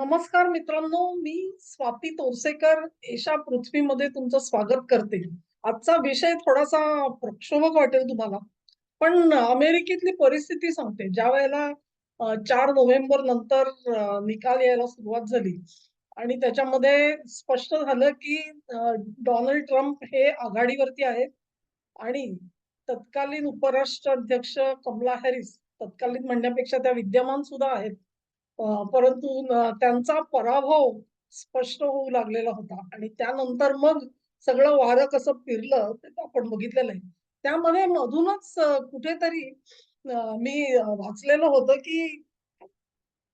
नमस्कार मित्रांनो मी स्वाती तोरसेकर एशा पृथ्वीमध्ये तुमचं स्वागत करते. आजचा विषय थोडासा प्रक्षोभक वाटेल तुम्हाला. पण अमेरिकेतली परिस्थिती सांगते. ज्या वेळेला चार नोव्हेंबर नंतर निकाल यायला सुरुवात झाली. आणि त्याच्यामध्ये स्पष्ट झालं की डोनाल्ड ट्रम्प हे आघाडीवरती आहेत. आणि तत्कालीन उपराष्ट्राध्यक्ष कमला हॅरिस तत्कालीन म्हणण्यापेक्षा त्या विद्यमान सुद्धा आहेत. परंतु त्यांचा पराभव स्पष्ट होऊ लागलेला होता आणि त्यानंतर मग सगळं वारं कसं फिरलं ते आपण बघितलेलं आहे. त्यामध्ये मधूनच कुठेतरी मी वाचलेलं होतं की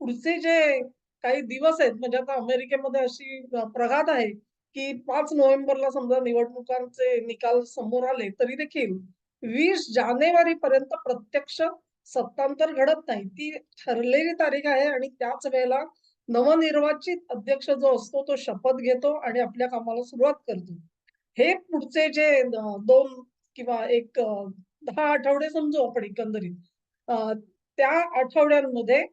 पुढचे जे काही दिवस आहेत म्हणजे आता अमेरिकेमध्ये अशी प्रघात आहे की पाच नोव्हेंबरला समजा निवडणुकांचे निकाल समोर आले तरी देखील 20 जानेवारीपर्यंत प्रत्यक्ष सत्तांतर घडत नाही. ती ठरलेली तारीख आहे आणि त्याच वेळेला नवनिर्वाचित अध्यक्ष जो असतो तो शपथ घेतो आणि आपल्या कामाला सुरुवात करतो. हे पुढचे जे दोन किंवा एक दहा आठवडे समजू आपण एकंदरीत. त्या आठवड्यांमध्ये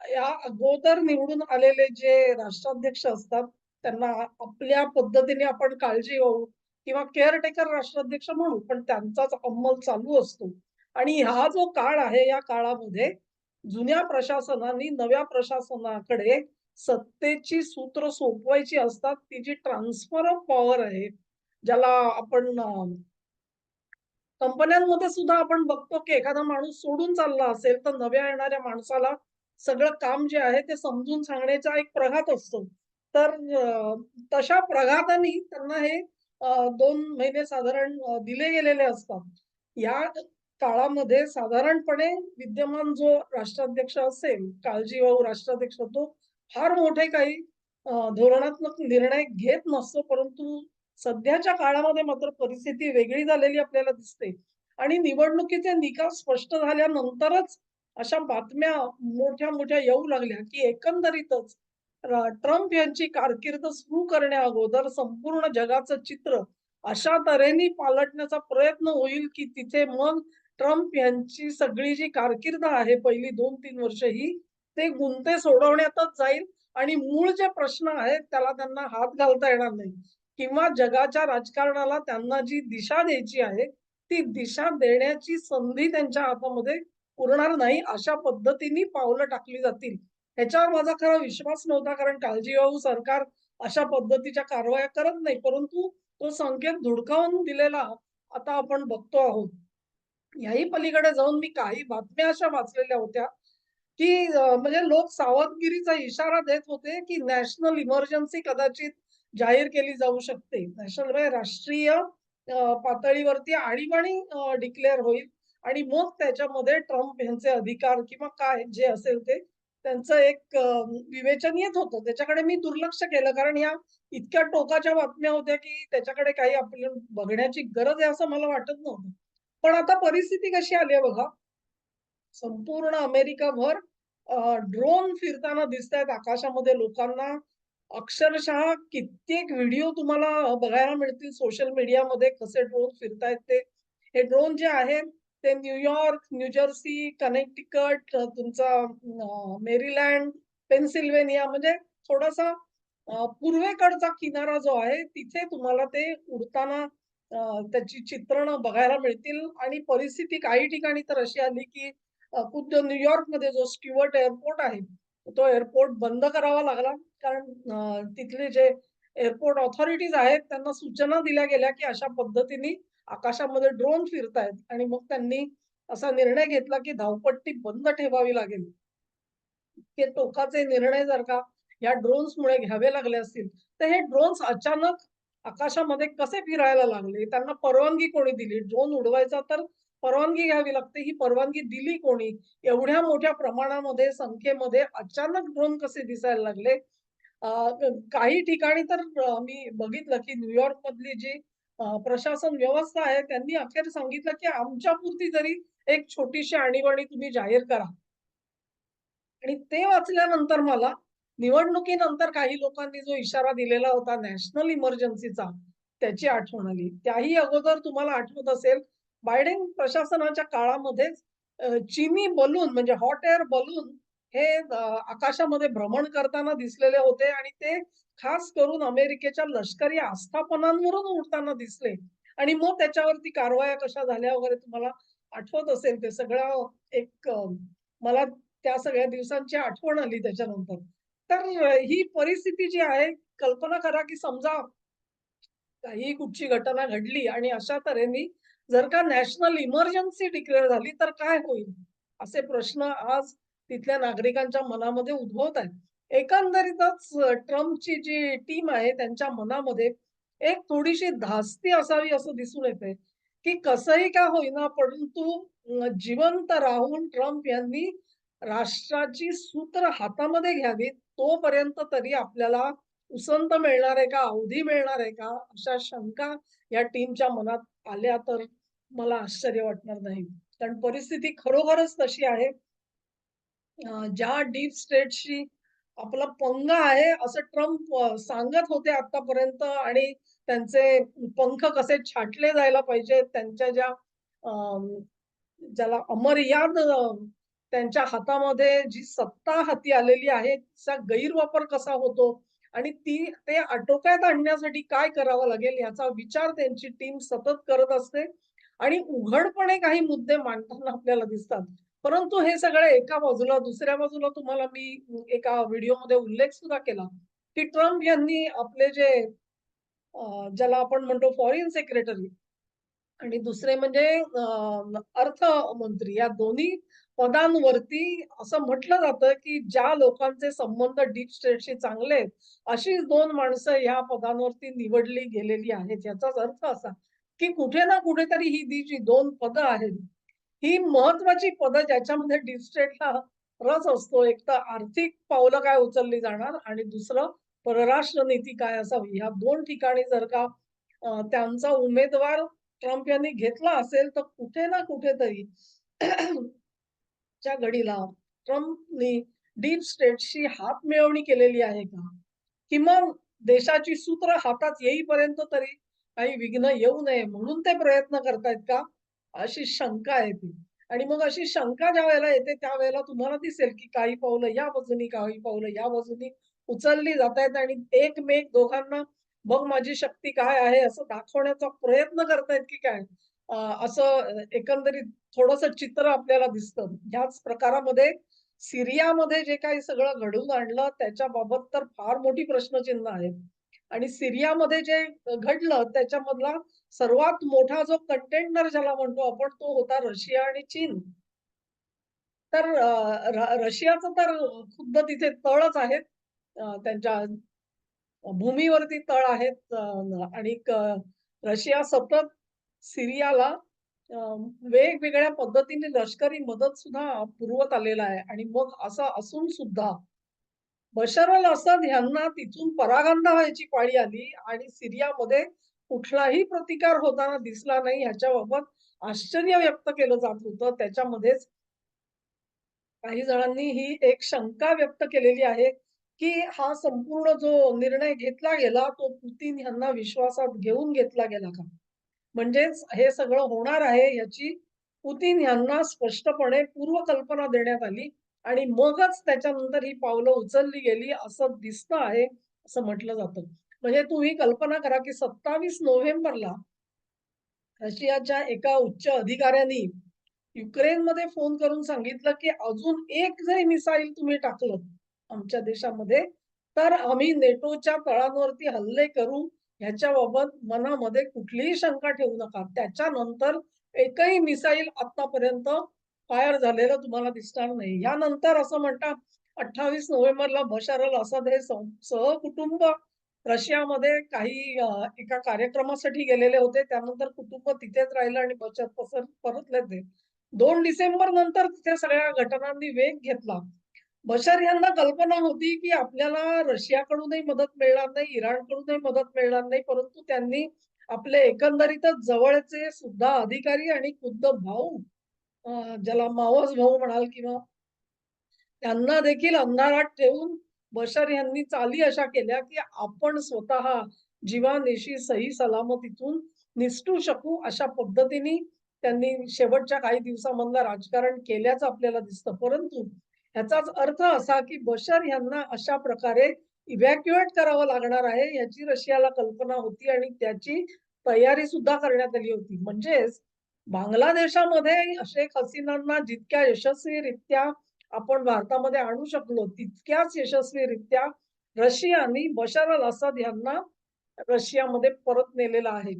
या अगोदर निवडून आलेले जे राष्ट्राध्यक्ष असतात, त्यांना आपल्या पद्धतीने आपण काळजी घेऊ किंवा केअरटेकर राष्ट्राध्यक्ष म्हणू, पण त्यांचाच अंमल चालू असतो. आणि हा जो काळ आहे, या काळामध्ये जुन्या प्रशासनाने नव्या प्रशासनाकडे सत्तेची सूत्र सोपवायची असतात. ती जी ट्रान्सफर ऑफ पॉवर आहे, ज्याला आपण कंपन्यांमध्ये सुद्धा आपण बघतो, की एखादा माणूस सोडून चालला असेल, तर नव्या येणाऱ्या माणसाला सगळं काम जे आहे ते समजून सांगण्याचा एक प्रघात असतो. तर तशा प्रघातांनी त्यांना हे दोन महिने साधारण दिले गेलेले असतात. या काळामध्ये साधारणपणे विद्यमान जो राष्ट्राध्यक्ष असेल, काळजीवाहू राष्ट्राध्यक्ष तो फार मोठे काही धोरणात्मक निर्णय घेत नसतो. परंतु सध्याच्या काळामध्ये मात्र परिस्थिती वेगळी झालेली आपल्याला दिसते आणि निवडणुकीचे निकाल स्पष्ट झाल्यानंतरच अशा बातम्या मोठ्या-मोठ्या येऊ लागल्या, की एकंदरीतच ट्रम्प यांची कारकीर्द सुरू करण्याअगोदर संपूर्ण जगाचं चित्र अशा तऱ्हेने पालटण्याचा प्रयत्न होईल, की तिथे मग ट्रम्प यांची सगळी जी कारकीर्द आहे पहिली 2-3 वर्ष ही, ते गुंते सोडवण्यातच जाईल आणि मूळ जे प्रश्न आहेत त्याला त्यांना हात घालता येणार नाही किंवा जगाच्या राजकारणाला त्यांना जी दिशा द्यायची आहे, ती दिशा देण्याची संधी त्यांच्या हातामध्ये उरणार नाही. अशा पद्धतीने पावलं टाकली जातील. ह्याच्यावर माझा खरा विश्वास नव्हता कारण काळजीवाहू सरकार अशा पद्धतीच्या कारवाया करत नाही. परंतु तो संकेत धुडकावून दिलेला आता आपण बघतो आहोत. याही पलीकडे जाऊन मी काही बातम्या अशा वाचलेल्या होत्या, की म्हणजे लोक सावधगिरीचा इशारा देत होते, की नॅशनल इमर्जन्सी कदाचित जाहीर केली जाऊ शकते. नॅशनल म्हणजे राष्ट्रीय पातळीवरती आणीबाणी डिक्लेअर होईल आणि मग त्याच्यामध्ये ट्रम्प यांचे अधिकार किंवा काय जे असेल ते त्यांचं एक विवेचन येत होतं. त्याच्याकडे मी दुर्लक्ष केलं कारण या इतक्या टोकाच्या बातम्या होत्या, की त्याच्याकडे काही आपल्याला बघण्याची गरज आहे असं मला वाटत नव्हतं. पण आता परिस्थिती कशी आली आहे बघा. संपूर्ण अमेरिकाभर ड्रोन फिरताना दिसतायत आकाशामध्ये लोकांना. अक्षरशः कित्येक व्हिडिओ तुम्हाला बघायला मिळतील सोशल मीडियामध्ये कसे ड्रोन फिरतायत ते. हे ड्रोन जे आहेत ते New York, New Jersey, Connecticut तुमचा मेरीलँड, पेन्सिल्वेनिया म्हणजे थोडासा पूर्वेकडचा किनारा जो आहे तिथे तुम्हाला ते उडताना त्याची चित्रणं बघायला मिळतील आणि परिस्थिती काही ठिकाणी तर अशी आली, की अ, खुद्द न्यूयॉर्कमध्ये जो स्टीवर्ट एअरपोर्ट आहे, तो एअरपोर्ट बंद करावा लागला. कारण तिथले जे एअरपोर्ट ऑथॉरिटीज आहेत, त्यांना सूचना दिल्या गेल्या, की अशा पद्धतीने आकाशामध्ये ड्रोन फिरतायत आणि मग त्यांनी असा निर्णय घेतला, की धावपट्टी बंद ठेवावी लागेल. इतके टोकाचे निर्णय जर का या ड्रोन्समुळे घ्यावे लागले असतील, तर हे ड्रोन्स अचानक आकाशामध्ये कसे फिरायला लागले? त्यांना परवानगी कोणी दिली? ड्रोन उडवायचा तर परवानगी घ्यावी लागते. ही परवानगी दिली कोणी? एवढ्या मोठ्या प्रमाणामध्ये, संख्येमध्ये अचानक ड्रोन कसे दिसायला लागले? काही ठिकाणी तर मी बघितलं, की न्यूयॉर्क मधली जी प्रशासन व्यवस्था आहे, त्यांनी अखेर सांगितलं, की आमच्यापुरती जरी एक छोटीशी आणीबाणी तुम्ही जाहीर करा. आणि ते वाचल्यानंतर मला निवडणुकीनंतर काही लोकांनी जो इशारा दिलेला होता नॅशनल इमर्जन्सीचा, त्याची आठवण आली. त्याही अगोदर तुम्हाला आठवत असेल, बायडेन प्रशासनाच्या काळामध्येच चिनी बलून म्हणजे हॉट एअर बलून हे आकाशामध्ये भ्रमण करताना दिसलेले होते आणि ते खास करून अमेरिकेच्या लष्करी आस्थापनांवरून उडताना दिसले आणि मग त्याच्यावरती कारवाया कशा झाल्या वगैरे तुम्हाला आठवत असेल ते सगळं एक मला त्या सगळ्या दिवसांची आठवण आली त्याच्यानंतर. तर ही परिस्थिती जी आहे कल्पना करा की समजा काही कुठची घटना घडली आणि अशा तऱ्हेने जर का नॅशनल इमर्जन्सी डिक्लेअर झाली तर काय होईल? असे प्रश्न आज तिथल्या नागरिकांच्या मनामध्ये उद्भवत आहेत. एकंदरीतच ट्रम्पची जी टीम आहे त्यांच्या मनामध्ये एक थोडीशी धास्ती असावी असं दिसून येते की कसंही का होईना परंतु जिवंत राहून ट्रम्प यांनी राष्ट्राची सूत्र हातामध्ये घ्यावी तोपर्यंत तरी आपल्याला उसंत मिळणार आहे का? अवधी मिळणार आहे का? अशा शंका या टीमच्या मनात आल्या तर मला आश्चर्य वाटणार नाही. कारण परिस्थिती खरोखरच तशी आहे. ज्या डीप स्टेटशी आपला पंगा आहे असं ट्रम्प सांगत होते आतापर्यंत आणि त्यांचे पंख कसे छाटले जायला पाहिजेत. त्यांच्या ज्या ज्याला अमर्याद त्यांच्या हातामध्ये जी सत्ता हाती आलेली आहे, तिचा गैरवापर कसा होतो आणि ती ते आटोक्यात आणण्यासाठी काय करावं लागेल याचा विचार त्यांची टीम सतत करत असते आणि उघडपणे काही मुद्दे मांडताना आपल्याला दिसतात. परंतु हे सगळे एका बाजूला, दुसऱ्या बाजूला तुम्हाला मी एका व्हिडिओमध्ये उल्लेख सुद्धा केला, की ट्रम्प यांनी आपले जे ज्याला आपण म्हणतो फॉरेन सेक्रेटरी आणि दुसरे म्हणजे अर्थमंत्री या दोन्ही पदांवरती असं म्हटलं जातं, की ज्या लोकांचे संबंध डीप स्टेटशी चांगले आहेत, अशीच दोन माणसं ह्या पदांवरती निवडली गेलेली आहेत. याचाच अर्थ असा, की कुठे ना कुठेतरी ही जी जी 2 पदं आहेत, ही महत्वाची पदं ज्याच्यामध्ये डीप स्टेटला रस असतो. एक तर आर्थिक पावलं काय उचलली जाणार आणि दुसरं परराष्ट्र नीती काय असावी. ह्या दोन ठिकाणी जर का त्यांचा उमेदवार ट्रम्प यांनी घेतला असेल, तर कुठे ना कुठेतरी आजच्या घडीला ट्रम्पनी डीप स्टेटशी हातमिळवणी केलेली आहे का? किमान देशाची सूत्र हातात येईपर्यंत तरी काही विघ्न येऊ नये म्हणून ते प्रयत्न करतायत का? अशी शंका येते. आणि मग अशी शंका ज्या वेळेला येते त्यावेळेला तुम्हाला दिसेल, की काही पावलं या बाजूनी, काही पावलं या बाजूनी उचलली जातायत आणि एकमेक दोघांना मग माझी शक्ती काय आहे असं दाखवण्याचा प्रयत्न करतायत की काय? असं एकंदरीत थोडस चित्र आपल्याला दिसतं. ह्याच प्रकारामध्ये सिरियामध्ये जे काही सगळं घडून आणलं त्याच्याबाबत तर फार मोठी प्रश्नचिन्ह आहेत. आणि सिरियामध्ये जे घडलं त्याच्यामधला सर्वात मोठा जो कंटेंडर ज्याला म्हणतो आपण तो होता रशिया आणि चीन. तर रशियाचं तर खुद्द तिथे तळच आहेत. त्यांच्या भूमीवरती तळ आहेत आणि रशिया सतत सिरियाला वेगवेगळ्या पद्धतीने लष्करी मदत सुद्धा पुरवत आलेला आहे आणि मग असं असून सुद्धा बशर अल असद यांना तिथून परागंदा व्हायची पाळी आली आणि सिरियामध्ये कुठलाही प्रतिकार होताना दिसला नाही ह्याच्याबाबत आश्चर्य व्यक्त केलं जात होतं. त्याच्यामध्येच काही जणांनी ही एक शंका व्यक्त केलेली आहे, की हा संपूर्ण जो निर्णय घेतला गेला, तो पुतीन यांना विश्वासात घेऊन घेतला गेला का? म्हणजेच हे सगळं होणार आहे याची पुतीन यांना स्पष्टपणे पूर्वकल्पना देण्यात आली आणि मगच त्याच्यानंतर ही पावलं उचलली गेली असं दिसतं आहे, असं म्हटलं जातं. म्हणजे तुम्ही कल्पना करा, की 27 नोव्हेंबरला रशियाच्या एका उच्च अधिकाऱ्यांनी युक्रेनमध्ये फोन करून सांगितलं, की अजून एक जरी मिसाईल तुम्ही टाकलं आमच्या देशामध्ये, तर आम्ही नेटोच्या तळांवरती हल्ले करू ह्याच्याबाबत मनामध्ये कुठलीही शंका ठेवू नका. त्याच्यानंतर एकही मिसाईल आतापर्यंत फायर झालेलं तुम्हाला दिसणार नाही. यानंतर असं म्हणतात 28 नोव्हेंबरला बशार अल असद हे सहकुटुंब रशियामध्ये काही एका कार्यक्रमासाठी गेलेले होते. त्यानंतर कुटुंब तिथेच राहिलं आणि बचत पसर परतले ते. दोन डिसेंबर नंतर तिथे सगळ्या घटनांनी वेग घेतला. बशर यांना कल्पना होती, की आपल्याला रशियाकडूनही मदत मिळणार नाही, इराणकडूनही मदत मिळणार नाही. परंतु त्यांनी आपले एकंदरीतच जवळचे सुद्धा अधिकारी आणि खुद्द भाऊ ज्याला मावस भाऊ म्हणाल किंवा त्यांना देखील अंधारात ठेवून बशर यांनी चाली अशा केल्या, की आपण स्वतः जीवानिशी सही सलामत इथून निसटू शकू अशा पद्धतीने त्यांनी शेवटच्या काही दिवसामधलं राजकारण केल्याचं आपल्याला दिसतं. परंतु ह्याचाच अर्थ असा की बशर यांना अशा प्रकारे इव्हॅक्युएट करावं लागणार आहे याची रशियाला कल्पना होती आणि त्याची तयारी सुद्धा करण्यात आली होती. म्हणजेच बांगलादेशामध्ये शेख हसीनांना जितक्या यशस्वीरित्या आपण भारतामध्ये आणू शकलो तितक्याच यशस्वीरित्या रशियानी बशर अल असद यांना रशियामध्ये परत नेलेला आहे.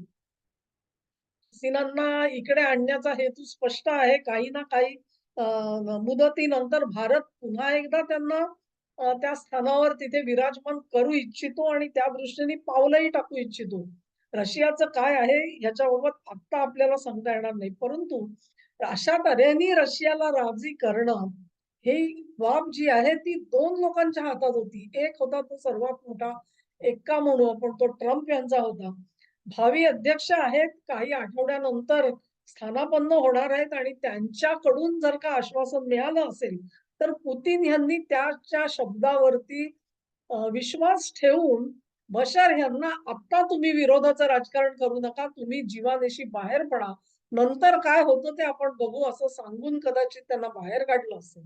हसीनांना इकडे आणण्याचा हेतू स्पष्ट आहे काही ना काही मुदतीनंतर भारत पुन्हा एकदा त्यांना त्या स्थानावर तिथे विराजमान करू इच्छितो आणि त्या दृष्टीने पावलंही टाकू इच्छितो. रशियाचं काय आहे याच्याबाबत आता आपल्याला सांगता येणार नाही. परंतु अशा तऱ्हेने रशियाला राजी करणं ही बाब जी आहे ती दोन लोकांच्या हातात होती. एक होता तो सर्वात मोठा एक्का म्हणू आपण तो ट्रम्प यांचा होता. भावी अध्यक्ष आहेत काही आठवड्यानंतर स्थानापन्न होणार आहेत आणि त्यांच्याकडून जर का आश्वासन मिळालं असेल तर पुतीन यांनी त्याच्या शब्दावरती विश्वास ठेवून बशार यांना आता तुम्ही विरोधाचं राजकारण करू नका तुम्ही जीवानेशी बाहेर पडा. नंतर काय होतं ते आपण बघू असं सांगून कदाचित त्यांना बाहेर काढलं असेल.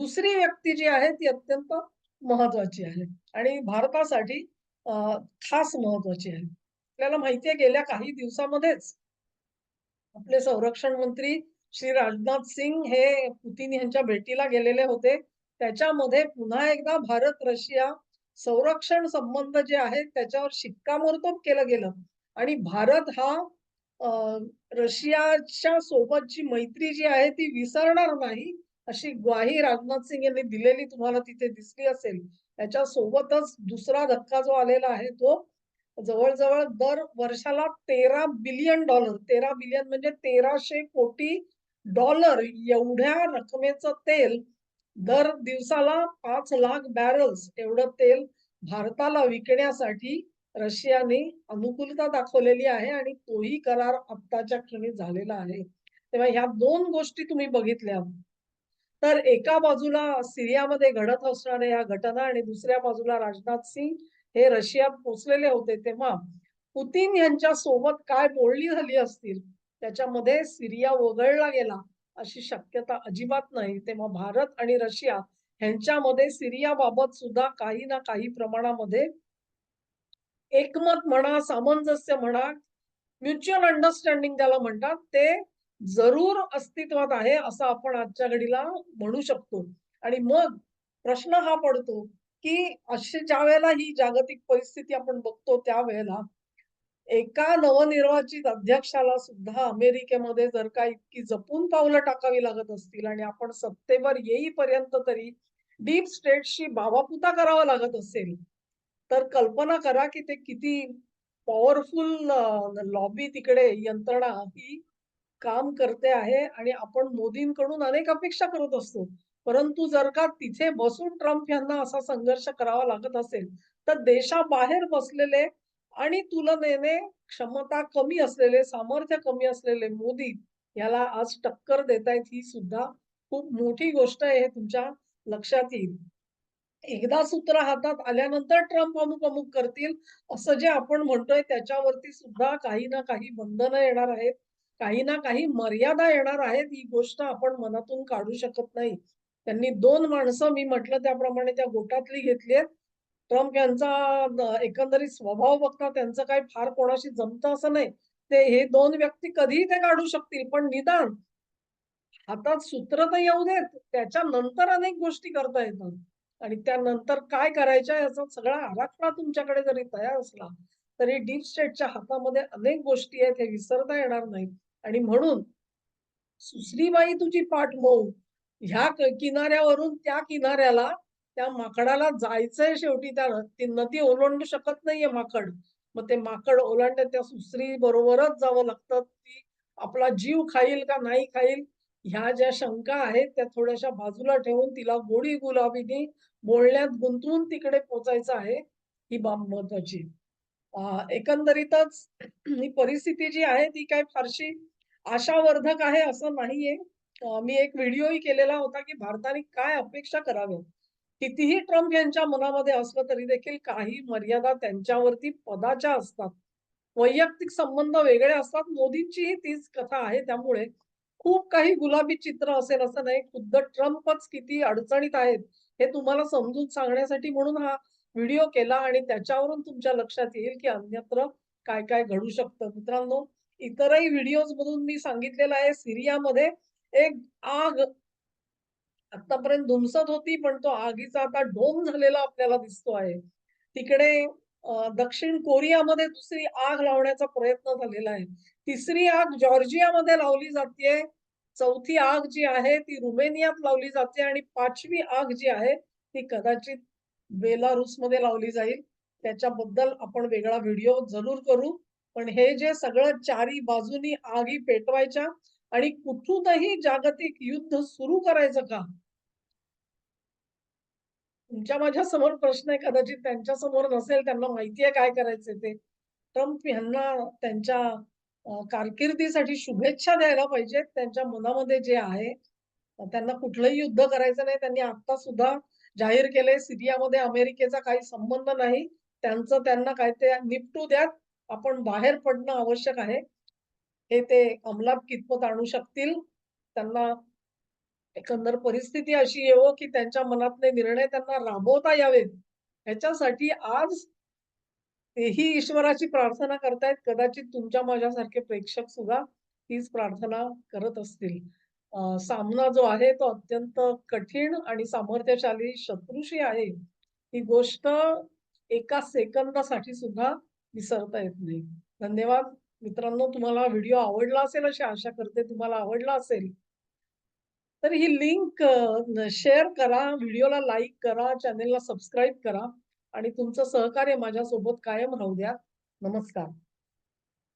दुसरी व्यक्ती जी आहे ती अत्यंत महत्वाची आहे आणि भारतासाठी खास महत्वाची आहे. आपल्याला माहितीये गेल्या काही दिवसामध्येच आपले संरक्षण मंत्री श्री राजनाथ सिंग हे पुतीन यांच्या भेटीला गेलेले होते. त्याच्यामध्ये पुन्हा एकदा भारत रशिया संरक्षण संबंध जे आहेत त्याच्यावर शिक्कामोर्तब केलं गेलं. आणि भारत हा रशियाच्या सोबतची मैत्री जी आहे ती विसरणार नाही अशी ग्वाही राजनाथ सिंग यांनी दिलेली तुम्हाला तिथे दिसली असेल. त्याच्या सोबतच दुसरा धक्का जो आलेला आहे तो जवळजवळ दर वर्षाला तेरा बिलियन डॉलर तेरा बिलियन म्हणजे तेराशे कोटी डॉलर एवढ्या रकमेचं तेल दर दिवसाला पाच लाख बॅरल्स एवढं तेल भारताला विकण्यासाठी रशियाने अनुकूलता दाखवलेली आहे आणि तोही करार आत्ताच्या क्षणी झालेला आहे. तेव्हा ह्या दोन गोष्टी तुम्ही बघितल्या. तर एका बाजूला सिरियामध्ये घडत असणाऱ्या या घटना आणि दुसऱ्या बाजूला राजनाथ सिंग हे रशियात पोचलेले होते तेव्हा पुतीन यांच्या सोबत काय बोलणी झाली असतील? त्याच्यामध्ये सिरिया वगळला गेला अशी शक्यता अजिबात नाही. तेव्हा भारत आणि रशिया ह्यांच्यामध्ये सिरियाबाबत सुद्धा काही ना काही प्रमाणामध्ये एकमत म्हणा सामंजस्य म्हणा म्युच्युअल अंडरस्टँडिंग त्याला म्हणतात ते जरूर अस्तित्वात आहे असं आपण आजच्या घडीला म्हणू शकतो. आणि मग प्रश्न हा पडतो की अशी ज्या वेळेला ही जागतिक परिस्थिती आपण बघतो त्यावेळेला एका नवनिर्वाचित अध्यक्षाला सुद्धा अमेरिकेमध्ये जर का इतकी जपून पावलं टाकावी लागत असतील आणि आपण सत्तेवर येईपर्यंत तरी डीप स्टेटशी बाबापुता करावा लागत असेल तर कल्पना करा की ते किती पॉवरफुल लॉबी तिकडे यंत्रणा ही काम करते आहे आणि आपण मोदींकडून अनेक अपेक्षा करत असतो. परंतु जर का तिथे बसून ट्रम्प यांना असा संघर्ष करावा लागत असेल तर देशाबाहेर बसलेले आणि तुलनेने क्षमता कमी असलेले सामर्थ्य कमी असलेले मोदी याला आज टक्कर देत आहेत ही सुद्धा खूप मोठी गोष्ट आहे हे तुमच्या लक्षात येईल. एकदा सूत्र हातात आल्यानंतर ट्रम्प अमुक अमुक करतील असं जे आपण म्हणतोय त्याच्यावरती सुद्धा काही ना काही बंधनं येणार आहेत काही ना काही मर्यादा येणार आहेत ही गोष्ट आपण मनातून काढू शकत नाही. त्यांनी दोन माणसं मी म्हटलं त्याप्रमाणे त्या गोटातली घेतली आहेत. ट्रम्प यांचा एकंदरीत स्वभाव बघता त्यांचं काही फार कोणाशी जमतं असं नाही. ते हे दोन व्यक्ती कधीही ते काढू शकतील पण निदान हातात सूत्र तर येऊ देत त्याच्या नंतर अनेक गोष्टी करता येतात. आणि त्यानंतर काय करायच्या याचा सगळा आराखडा तुमच्याकडे जरी तयार असला तरी डीप स्टेटच्या हातामध्ये अनेक गोष्टी आहेत हे विसरता येणार नाही आणि म्हणून सुसरीबाई तुझी पाठ मऊ ह्या किनाऱ्यावरून त्या किनाऱ्याला त्या माकडाला जायचंय शेवटी त्या ती नदी ओलांडू शकत नाहीये माकड. मग ते माकड ओलांडत त्या सुसरी बरोबरच जावं लागतं. ती आपला जीव खाईल का नाही खाईल ह्या ज्या शंका आहेत त्या थोड्याशा बाजूला ठेवून तिला गोडी गुलाबीने बोलण्यात गुंतवून तिकडे पोचायचं आहे ही बाब महत्वाची एकंदरीतच ही परिस्थिती जी आहे ती काय फारशी आशावर्धक आहे असं नाहीये. मी एक व्हिडिओही केलेला होता की भारताने काय अपेक्षा कराव्या कितीही ट्रम्प यांच्या मनामध्ये असलं तरी देखील काही मर्यादा त्यांच्यावरती पदाच्या असतात. वैयक्तिक संबंध वेगळे असतात. मोदींचीही तीच कथा आहे. त्यामुळे खूप काही गुलाबी चित्र असेल असं नाही. खुद्द ट्रम्पच किती अडचणीत आहेत, हे तुम्हाला समजून सांगण्यासाठी म्हणून हा व्हिडिओ केला आणि त्याच्यावरून तुमच्या लक्षात येईल, की अन्यत्र काय-काय घडू शकतं. मित्रांनो, इतरही व्हिडिओज मधून मी सांगितलेलं आहे, सिरियामध्ये एक आग आतापर्यंत धुमसत होती, पण तो आगीचा आता ढोंग झालेला आपल्याला दिसतो आहे. तिकडे दक्षिण कोरियामध्ये दुसरी आग लावण्याचा प्रयत्न झालेला आहे. तिसरी आग जॉर्जियामध्ये लावली जाते चौथी आग जी आहे ती रुमेनियात लावली जाते आणि पाचवी आग जी आहे ती कदाचित बेलारूसमध्ये लावली जाईल. त्याच्याबद्दल आपण वेगळा व्हिडिओ जरूर करू. पण हे जे सगळं चारी बाजूनी आगी पेटवायच्या आणि कुठूनही जागतिक युद्ध सुरू करायचं का? तुमच्या माझ्यासमोर प्रश्न आहे कदाचित त्यांच्यासमोर नसेल, त्यांना माहिती आहे काय करायचंय ते. ट्रम्प ह्यांना त्यांच्या कारकिर्दीसाठी शुभेच्छा द्यायला पाहिजेत. त्यांच्या मनामध्ये जे आहे, त्यांना कुठलंही युद्ध करायचं नाही. त्यांनी आता सुद्धा जाहीर केलंय सिरियामध्ये अमेरिकेचा काही संबंध नाही. त्यांचं त्यांना काय ते निपटू द्यात. आपण बाहेर पडणं आवश्यक आहे. हे ते अंमलात कितपत आणू शकतील, त्यांना एकंदर परिस्थिती अशी येवो, की त्यांच्या मनातले निर्णय त्यांना राबवता यावेत. ह्याच्यासाठी आज तेही ईश्वराची प्रार्थना करतायत. कदाचित तुमच्या माझ्यासारखे प्रेक्षक सुद्धा तीच प्रार्थना करत असतील. सामना जो आहे तो अत्यंत कठीण आणि सामर्थ्यशाली शत्रूशी आहे. ही गोष्ट एका सेकंदासाठी सुद्धा विसरता येत नाही. धन्यवाद. मित्रांनो, तुम्हाला व्हिडिओ आवडला असेल अशी आशा करते. तुम्हाला आवडला असेल तर ही लिंक शेअर करा, व्हिडिओला लाईक करा, चॅनेलला सबस्क्राईब करा आणि तुमचं सहकार्य माझ्यासोबत कायम राहू द्या. नमस्कार.